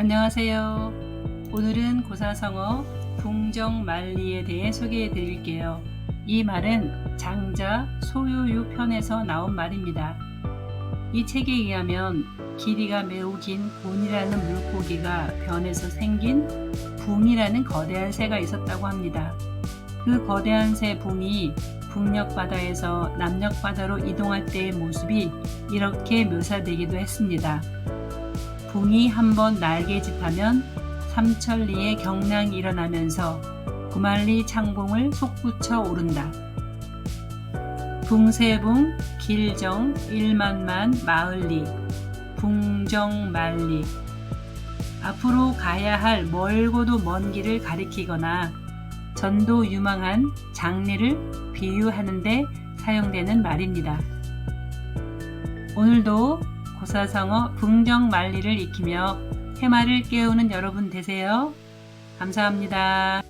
안녕하세요. 오늘은 고사성어 붕정만리에 대해 소개해 드릴게요. 이 말은 장자 소요유 편에서 나온 말입니다. 이 책에 의하면 길이가 매우 긴 곤이라는 물고기가 변해서 생긴 붕이라는 거대한 새가 있었다고 합니다. 그 거대한 새 붕이 북녘 바다에서 남녘 바다로 이동할 때의 모습이 이렇게 묘사되기도 했습니다. 붕이 한번 날개짓하면 삼천리의 경랑이 일어나면서 구만리 창공을 솟구쳐 오른다. 붕세붕 길정 일만만 마을리 붕정만리 앞으로 가야 할 멀고도 먼 길을 가리키거나 전도 유망한 장례를 비유하는데 사용되는 말입니다. 오늘도 고사성어 붕정만리를 익히며 해마를 깨우는 여러분 되세요. 감사합니다.